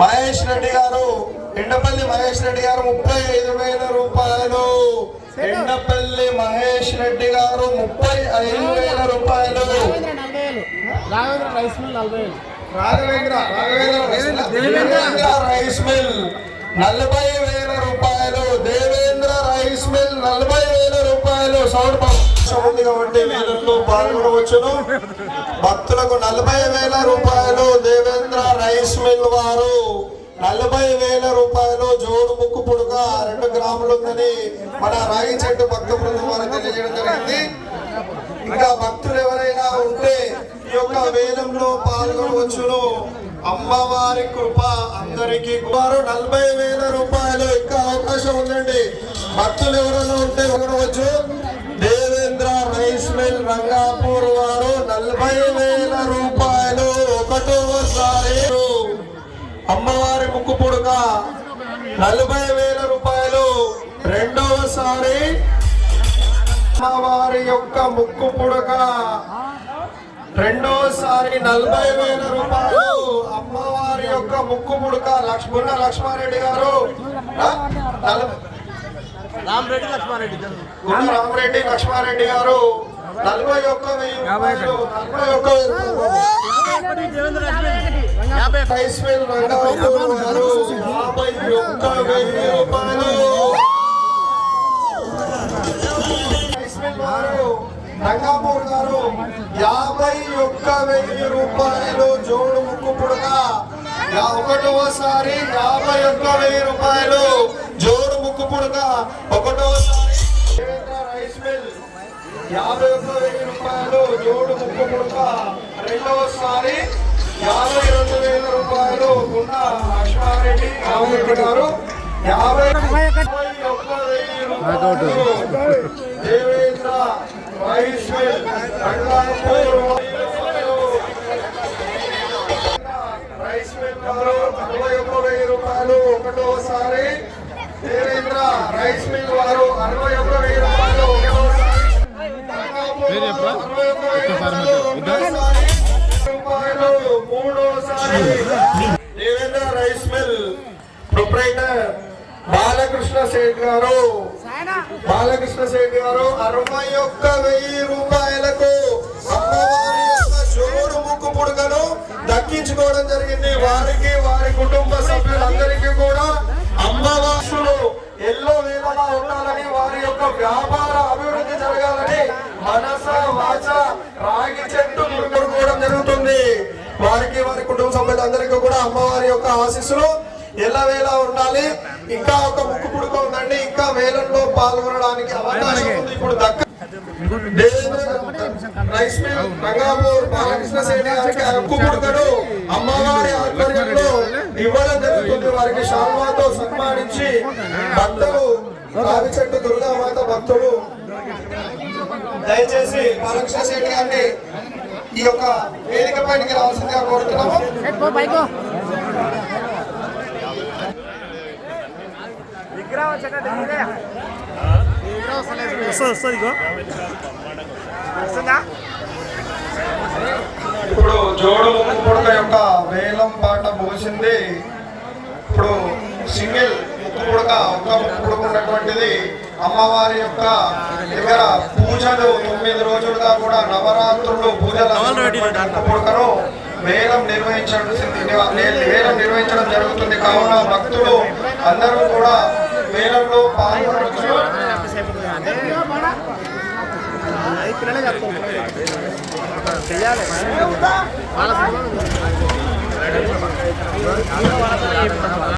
మహేష్ రెడ్డి గారు ఎండపల్లి మహేష్ రెడ్డి గారు ముప్పై ఐదు వేల రూపాయలు. ఎండపల్లి మహేష్ రెడ్డి గారు ముప్పై ఐదు వేల రూపాయలు. రాఘవేంద్ర రాఘవేంద్ర రైస్ మిల్ నలభై వేలు. రాఘవేంద్ర రాఘవేంద్ర దేవేంద్ర. రైస్ మిల్ నలభై వేల రూపాయలు. దేవేంద్ర రైస్ మిల్ నలభై వేల రూపాయలు. సౌండ్ ఉంది కాబట్టి వీళ్ళల్లో పాల్గొనవచ్చును. భక్తులకు నలభై వేల రూపాయలు దేవేంద్ర రైస్ మిల్ వారు. నలభై వేల రూపాయలు జోడు ముక్కు పుడుక రెండు గ్రాములు ఉందని మన రాగి చెట్టు భక్త బృందం వారు తెలియజేయడం జరిగింది. ఇంకా భక్తులు ఎవరైనా ఉంటే ఈ యొక్క వేలంలో పాల్గొనవచ్చును. అమ్మవారి కృప అందరికీ వారు నలభై వేల రూపాయలు ఇంకా అవకాశం ఉందండి. భక్తులు ఎవరైనా ఉంటే కొనవచ్చు. దేవేంద్ర రైస్ మిల్ రంగాపూర్ వారు నలభై వేల రూపాయలు ఒకటోసారి అమ్మవారి ముక్కు పుడక నలభై వేల రూపాయలు రెండవసారి అమ్మవారి యొక్క ముక్కు పుడక రెండోసారి నలభై వేల రూపాయలు అమ్మవారి యొక్క ముక్కు పుడక లక్ష్మణ లక్ష్మారెడ్డి గారు. రామరెడ్డి లక్ష్మారెడ్డి రామరెడ్డి లక్ష్మారెడ్డి గారు. నలభై ఒక్క వెయ్యి నలభై ఒక్క రంగాపూర్ గారు యాభై ఒక్క వెయ్యి రూపాయలు గారు యాభై ఒక్క వెయ్యి రూపాయలు జోడు ముక్కు పుడక యా- ఒకటోసారి యాభై ఒక్క వెయ్యి రూపాయలు జోడు ముక్కు పుడక ఒకటోసారి రైస్ మిల్ యాభై ఒక్క వెయ్యి రూపాయలు జోడు ముక్కు పుడక రెండవసారి యాభై రెండు వేల రూపాయలు గుండా లక్ష్మారెడ్డి రామరెడ్డి గారు. యాభై దేవేంద్ర రంగాపూర్ రైస్ మిల్ అరవై ఒక్క వెయ్యి రూపాయలు ఒకటోసారి దేవేంద్ర రైస్ మిల్ వారు అరవై ఒక్క వెయ్యి రూపాయలు ఒకటోసారి? అరవై ఒక్క వెయ్యి రూపాయలు. రూపాయలు మూడోసారి Devendra rice mill proprietor Balakrishna Shaikh గారు. బాలకృష్ణ శేఖ్ గారు అరవై ఒక్క వెయ్యి రూపాయలకు అమ్మవారి యొక్క ముక్కు పుడకను దక్కించుకోవడం జరిగింది. వారికి వారి కుటుంబ సభ్యులందరికీ కూడా అమ్మవాసులు ఎల్లో వేలలా ఉండాలని వారి యొక్క వ్యాపార అభివృద్ధి జరగాలని మనస వాచ రాగి వారికి వారి కుటుంబ సభ్యులందరికీ కూడా అమ్మవారి యొక్క ఆశీస్సులు ఎల్లవేళ ఉండాలి. ఇంకా ఒక ముక్కు పుడుక ఉందండి ఇంకా వేలంలో పాల్గొనడానికి అవకాశం ఉంది. ఇప్పుడు దక్క రైస్ మిల్ రంగాపూర్ బాలకృష్ణ సేని గారికి ముక్కు పుడుకను అమ్మవారి ఆధ్వర్యంలో ఇవ్వడం జరుగుతుంది. వారికి శాల్వాతో సన్మానించి భక్తులు రావి చెట్టు దుర్గామాత భక్తులు దయచేసి బాలకృష్ణ సేని గారిని ఈ యొక్క వేదిక పైనకి రావాల్సిందిగా కోరుతున్నాము. ఇప్పుడు జోడు ముక్కు పుడక యొక్క వేలం పాట ముగిసింది. ఇప్పుడు సింగిల్ ముక్కు పుడక ఒక్క ముక్కు పుడక ఉన్నటువంటిది అమ్మవారి యొక్క దగ్గర పూజలు తొమ్మిది రోజులుగా కూడా నవరాత్రులు పూజలు మేళం నిర్వహించాల్సింది నిర్వహించడం జరుగుతుంది. కావున భక్తులు అందరూ కూడా మేళంలో పాల్గొనవచ్చు.